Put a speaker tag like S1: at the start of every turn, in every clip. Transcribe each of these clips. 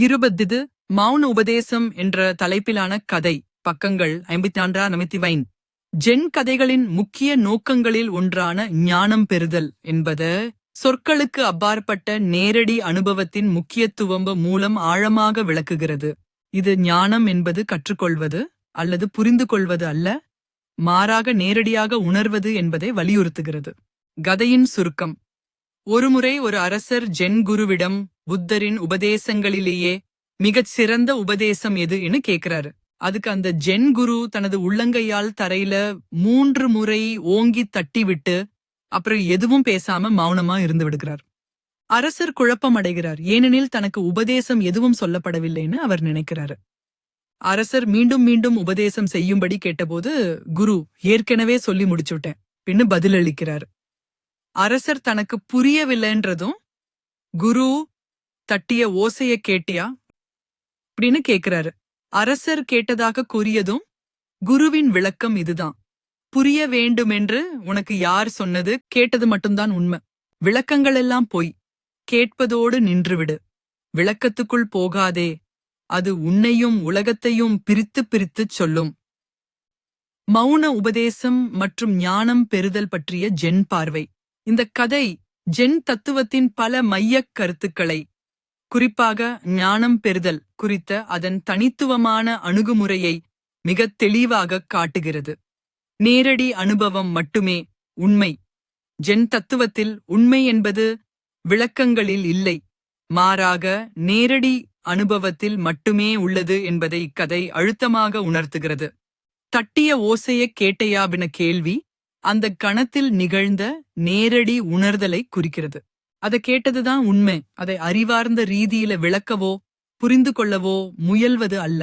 S1: இருபத்திது மௌன உபதேசம் என்ற தலைப்பிலான கதை. பக்கங்கள் ஐம்பத்தி நான்கா நமித்தி வைன். ஜென் கதைகளின் முக்கிய நோக்கங்களில் ஒன்றான ஞானம் பெறுதல் என்பது சொற்களுக்கு அப்பாற்பட்ட நேரடி அனுபவத்தின் முக்கியத்துவம் மூலம் ஆழமாக விளக்குகிறது. இது ஞானம் என்பது கற்றுக்கொள்வது அல்லது புரிந்து கொள்வது அல்ல மாறாக நேரடியாக உணர்வது என்பதை வலியுறுத்துகிறது. கதையின் சுருக்கம். ஒருமுறை ஒரு அரசர் ஜென் குருவிடம் புத்தரின் உபதேசங்களிலேயே மிகச் சிறந்த உபதேசம் எது என்னு கேட்கிறாரு. அதுக்கு அந்த ஜென் குரு தனது உள்ளங்கையால் தரையில மூன்று முறை ஓங்கி தட்டி விட்டு அப்புறம் எதுவும் பேசாம மௌனமா இருந்து விடுகிறார். அரசர் குழப்பம் அடைகிறார் ஏனெனில் தனக்கு உபதேசம் எதுவும் சொல்லப்படவில்லைன்னு அவர் நினைக்கிறாரு. அரசர் மீண்டும் மீண்டும் உபதேசம் செய்யும்படி கேட்டபோது குரு ஏற்கனவே சொல்லி முடிச்சுட்டேன். பின்னு பதிலளிக்கிறார். அரசர் தனக்கு புரியவில்லைன்றதும் குரு தட்டிய ஓசைய கேட்டியா? அப்படின்னு கேக்குறாரு. அரசர் கேட்டதாக கூறியதும் குருவின் விளக்கம் இதுதான். புரிய வேண்டுமென்று உனக்கு யார் சொன்னது கேட்டது மட்டும்தான் உண்மை. விளக்கங்கள் எல்லாம் பொய். கேட்பதோடு நின்றுவிடு. விளக்கத்துக்குள் போகாதே. அது உன்னையும் உலகத்தையும் பிரித்து பிரித்துச் சொல்லும். மௌன உபதேசம் மற்றும் ஞானம் பெறுதல் பற்றிய ஜென் பார்வை. இந்த கதை ஜென் தத்துவத்தின் பல மையக் கருத்துக்களை குறிப்பாக ஞானம் பெறுதல் குறித்த அதன் தனித்துவமான அணுகுமுறையை மிகத் தெளிவாகக் காட்டுகிறது. நேரடி அனுபவம் மட்டுமே உண்மை. ஜென் தத்துவத்தில் உண்மை என்பது விளக்கங்களில் இல்லை. மாறாக நேரடி அனுபவத்தில் மட்டுமே உள்ளது என்பதை இக்கதை அழுத்தமாக உணர்த்துகிறது. தட்டிய ஓசையக் கேட்டையாவின கேள்வி அந்த கணத்தில் நிகழ்ந்த நேரடி உணர்தலை குறிக்கிறது. அதை கேட்டதுதான் உண்மை. அதை அறிவார்ந்த ரீதியில விளக்கவோ புரிந்து கொள்ளவோ முயல்வது அல்ல.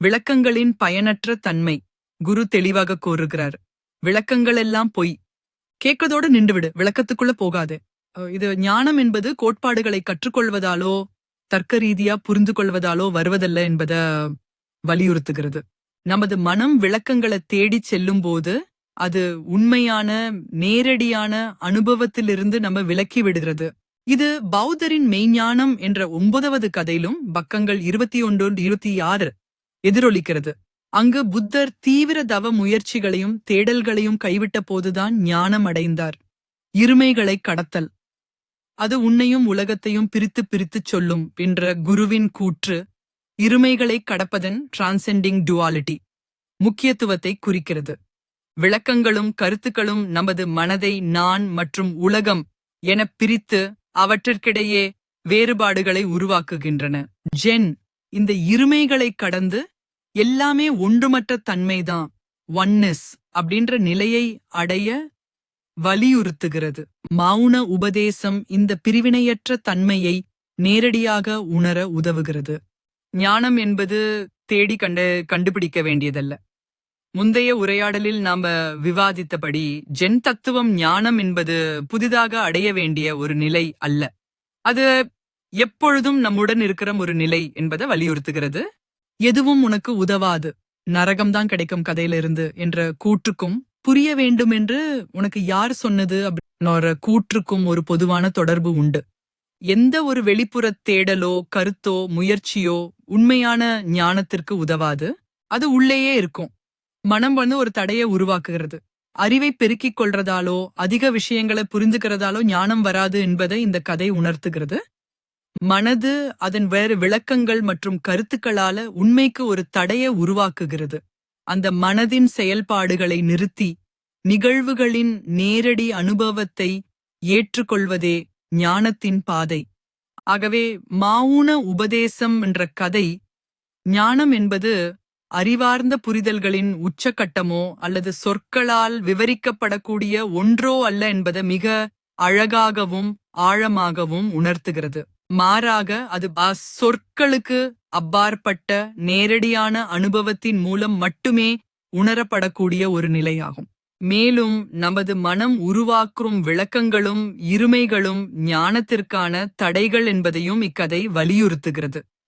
S1: விளக்கங்களின் பயனற்ற தன்மை குரு தெளிவாக கோருகிறார் விளக்கங்கள் எல்லாம் பொய். கேட்கதோடு நின்றுவிடு. விளக்கத்துக்குள்ள போகாது. இது ஞானம் என்பது கோட்பாடுகளை கற்றுக்கொள்வதாலோ தர்க்க ரீதியா புரிந்து கொள்வதாலோ வருவதல்ல என்பத வலியுறுத்துகிறது. நமது மனம் விளக்கங்களை தேடிச் செல்லும்போது அது உண்மையான நேரடியான அனுபவத்திலிருந்து நம்ம விலக்கி விடுகிறது. இது பௌத்தரின் மெய்ஞானம் என்ற ஒன்பதாவது கதையிலும் பக்கங்கள் இருபத்தி ஒன்று இருபத்தி ஆறு எதிரொலிக்கிறது. அங்கு புத்தர் தீவிர தவ முயற்சிகளையும் தேடல்களையும் கைவிட்ட போதுதான் ஞானம் அடைந்தார். இருமைகளை கடத்தல். அது உன்னையும் உலகத்தையும் பிரித்து பிரித்துச் சொல்லும் என்ற குருவின் கூற்று இருமைகளை கடப்பதன் டிரான்செண்டிங் டுவாலிட்டி முக்கியத்துவத்தை குறிக்கிறது. விளக்கங்களும் கருத்துக்களும் நமது மனதை நான் மற்றும் உலகம் என பிரித்து அவற்றிற்கிடையே வேறுபாடுகளை உருவாக்குகின்றன. ஜென் இந்த இருமைகளை கடந்து எல்லாமே ஒன்றுமற்ற தன்மைதான் ஒன்னஸ் அப்படின்ற நிலையை அடைய வலியுறுத்துகிறது. மௌன உபதேசம் இந்த பிரிவினையற்ற தன்மையை நேரடியாக உணர உதவுகிறது. ஞானம் என்பது தேடி கண்டு கண்டுபிடிக்க வேண்டியதல்ல. முந்தைய உரையாடலில் நாம விவாதித்தபடி ஜென் தத்துவம் ஞானம் என்பது புதிதாக அடைய வேண்டிய ஒரு நிலை அல்ல. அது எப்பொழுதும் நம்முடன் இருக்கிற ஒரு நிலை என்பதை வலியுறுத்துகிறது. எதுவும் உனக்கு உதவாது. நரகம்தான் கிடைக்கும் கதையில இருந்து என்ற கூற்றுக்கும் புரிய வேண்டும் என்று உனக்கு யார் சொன்னது அப்படின்ற கூற்றுக்கும் ஒரு பொதுவான தொடர்பு உண்டு. எந்த ஒரு வெளிப்புற தேடலோ கருத்தோ முயற்சியோ உண்மையான ஞானத்திற்கு உதவாது. அது உள்ளேயே இருக்கும். மனம் வந்து ஒரு தடையை உருவாக்குகிறது. அறிவை பெருக்கிக் கொள்றதாலோ அதிக விஷயங்களை புரிஞ்சுக்கிறதாலோ ஞானம் வராது என்பதை இந்த கதை உணர்த்துகிறது. மனது அதன் வேறு விளக்கங்கள் மற்றும் கருத்துக்களால உண்மைக்கு ஒரு தடையை உருவாக்குகிறது. அந்த மனதின் செயல்பாடுகளை நிறுத்தி நிகழ்வுகளின் நேரடி அனுபவத்தை ஏற்றுக்கொள்வதே ஞானத்தின் பாதை. ஆகவே மௌன உபதேசம் என்ற கதை ஞானம் என்பது அறிவார்ந்த புரிதல்களின் உச்சக்கட்டமோ அல்லது சொற்களால் விவரிக்கப்படக்கூடிய ஒன்றோ அல்ல என்பதை மிக அழகாகவும் ஆழமாகவும் உணர்த்துகிறது. மாறாக அது சொற்களுக்கு அப்பாற்பட்ட நேரடியான அனுபவத்தின் மூலம் மட்டுமே உணரப்படக்கூடிய ஒரு நிலையாகும். மேலும் நமது மனம் உருவாக்கும் விளக்கங்களும் இருமைகளும் ஞானத்திற்கான தடைகள் என்பதையும் இக்கதை வலியுறுத்துகிறது.